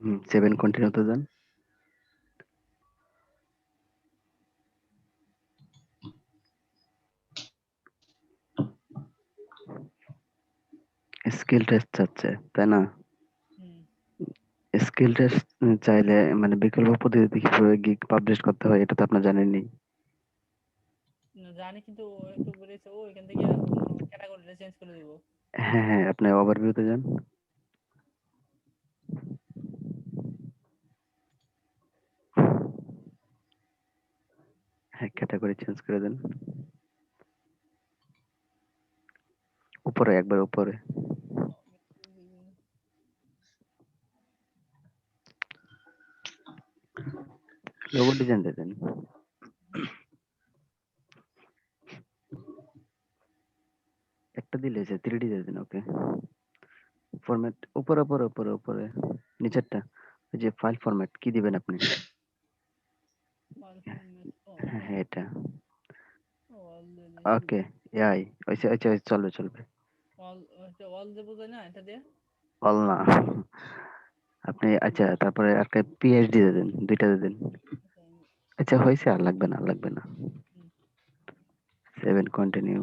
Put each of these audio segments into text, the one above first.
হুম, 7 কন্টিনিউতে যান। Skill test চাচ্ছে, তাই না? হুম। স্কিল টেস্ট চাইলে মানে বিকল্প পদ্ধতিতে কীভাবে গিগ পাবলিশ করতে হয় এটা তো আপনার জানেনই। না জানি কিন্তু ও একটু বলেছে ও এখান থেকে ক্যাটাগরিটা চেঞ্জ করে দিব। হ্যাঁ, হ্যাঁ, আপনি ওভারভিউতে যান। হ্যাঁ, ক্যাটাগরি চেঞ্জ করে দেন। উপরে একবার উপরে। লোগো ডিজাইন দেন। একটা দিলে যে 3D দিয়ে দেন ওকে। ফরম্যাট উপরে, উপরে, উপরে, উপরে নিচেরটা যে ফাইল ফরম্যাট কি দিবেন আপনি? হ্যাঁ, এটা হ্যাঁ, এটা। ওকে, এআই ওইসে আচ্ছা চলবে, চলবে। অল না এটা দিয়ে? অল না। আপনি আচ্ছা তারপরে একটা পিএইচডি দিয়ে দেন। ২ টা দিয়ে দেন। আচ্ছা হইছে আর লাগবে না, লাগবে না। 7 কন্টিনিউ।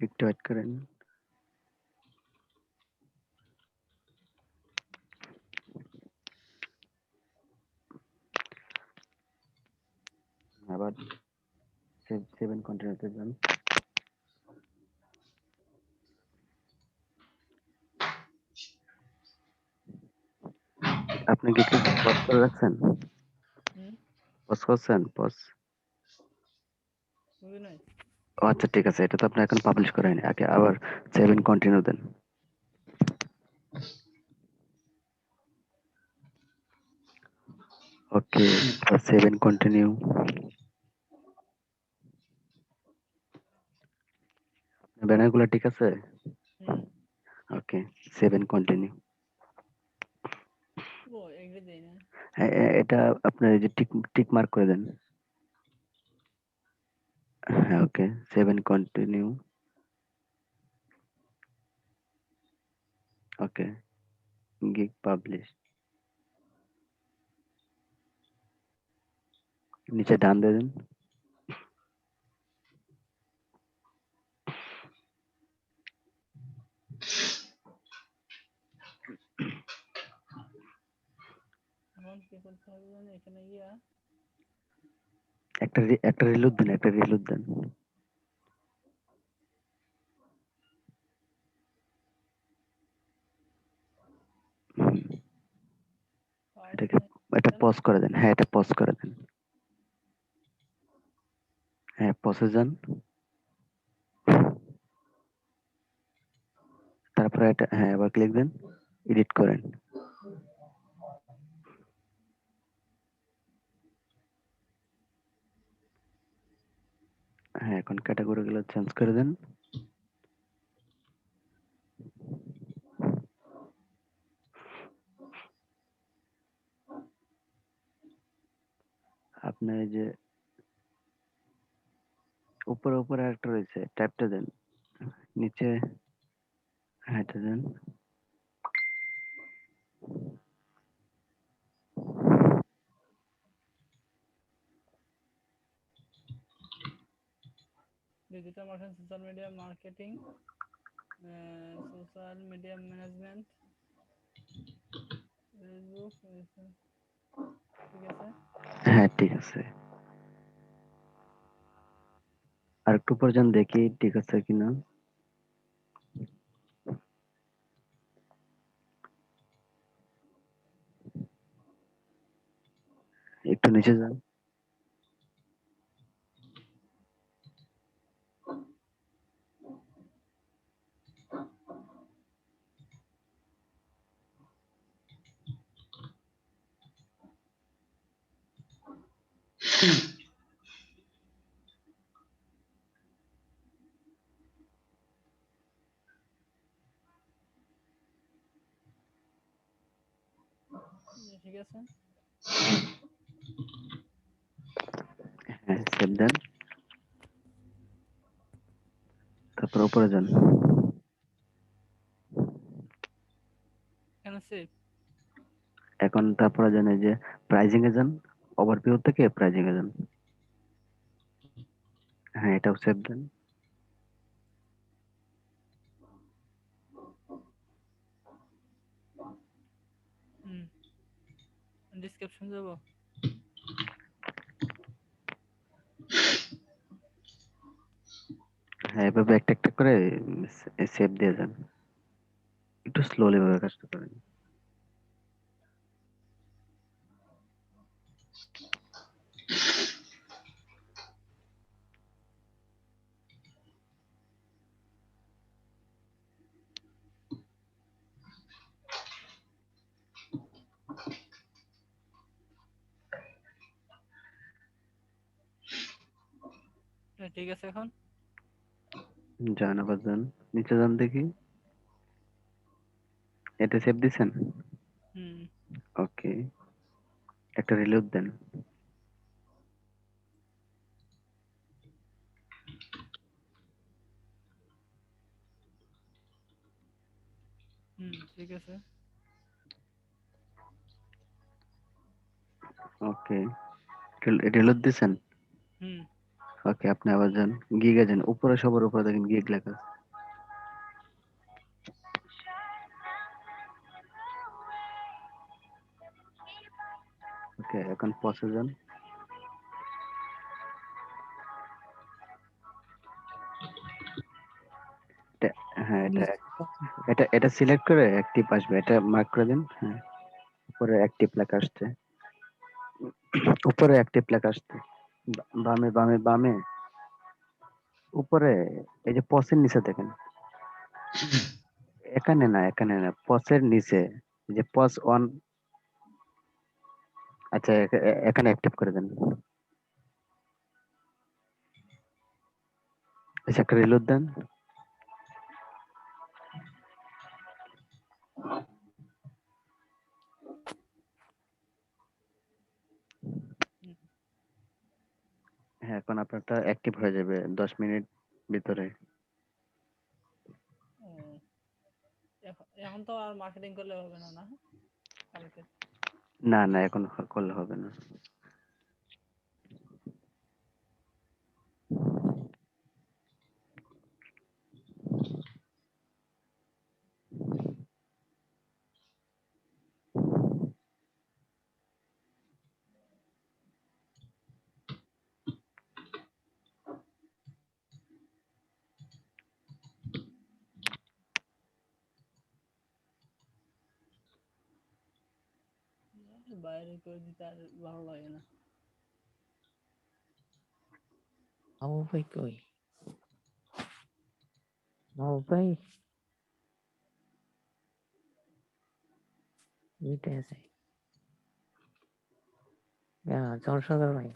একটু ওয়েট করেন। আবার সেভ 7 যান। আপনি কি পজ করে রাখছেন? পজ করছেন? পজ? আচ্ছা ঠিক আছে। এটা তো আপনি এখন পাবলিশ করেননি। আগে আবার 7 কন্টিনিউ দেন। ওকে, 7 কন্টিনিউ। ব্যানারগুলো ঠিক আছে? হুম। ওকে, 7 কন্টিনিউ। ও এগ্রি দেই না। হ্যাঁ, এ এটা আপনার এই যে টিক টিক মার্ক করে দেন। হ্যাঁ, okay, 7 continue. Okay, gig publish. নিচে ডান দিয়ে দেন। এখন কি করতে হবে জানি এখানে গিয়া একটা রি একটা রিলোড দেন, একটা রিলোড দেন। হুম। এটাকে এটা পজ করে দেন। হ্যাঁ, এটা পজ করে দেন। হ্যাঁ, পজে যান। তারপরে এটা হ্যাঁ, আবার ক্লিক দেন। এডিট করেন। হ্যাঁ, এখন ক্যাটেগরি গুলো চেঞ্জ করে দেন। আপনার যে উপরে, উপরে আরেকটা রয়েছে। ট্যাবটা দেন। নিচে হ্যাঁ, এটা দেন। Digital marketing social media marketing social media management Facebook ঠিক আছে হ্যাঁ, ঠিক আছে। আরেকটু উপরে যান দেখি ঠিক আছে কিনা। একটু নিচে যান। ঠিক আছে হ্যাঁ, সেভ দেন। তারপর উপরে যান। কেন সেভ এখন তারপরে এই যে প্রাইজিং এ যান। ওভারভিউ থেকে প্রাইজিং এ যান হ্যাঁ এটাও সেভ দেন। হুম ডিসক্রিপশন যাব হ্যাঁ এভাবে একটা একটা করে সেভ দিয়ে যান একটু স্লোলি ভাবে কাজটা করেন। ঠিক আছে এখন? যান আবার যান নিচে যান দেখি। এটা সেভ দিছেন? হুম। ওকে। একটা রিলোড দেন। হুম ঠিক আছে। ওকে। রিলোড দিছেন? হুম। ওকে, আপনি আবার যান। গিগে যান। উপরে, সবার উপরে দেখেন গিগ লেখা। ওকে, এখন পসে যান। হ্যাঁ এটা এটা এটা সিলেক্ট করে অ্যাক্টিভ আসবে। এটা মার্ক করে দিন। হ্যাঁ। উপরে অ্যাক্টিভ লেখা আসছে। উপরে অ্যাক্টিভ লেখা আসছে। বামে বামে বামে। উপরে, এই যে পসের নিচে দেখেন। এখানে না এখানে না, পসের নিচে যে পস অন আচ্ছা এখানে অ্যাক্টিভ করে দেন। আচ্ছা একটা রিলোড দেন। হ্যাঁ এখন আপনারটা অ্যাক্টিভ হয়ে যাবে দশ মিনিট ভিতরে। এখন এখন তো আর মার্কেটিং করলে হবে না না? না না এখন করলে হবে না। বাইরে করে দিতে আর ভালো লাগে না মামু ভাই কই মামু ভাই মিটে আছে ভাই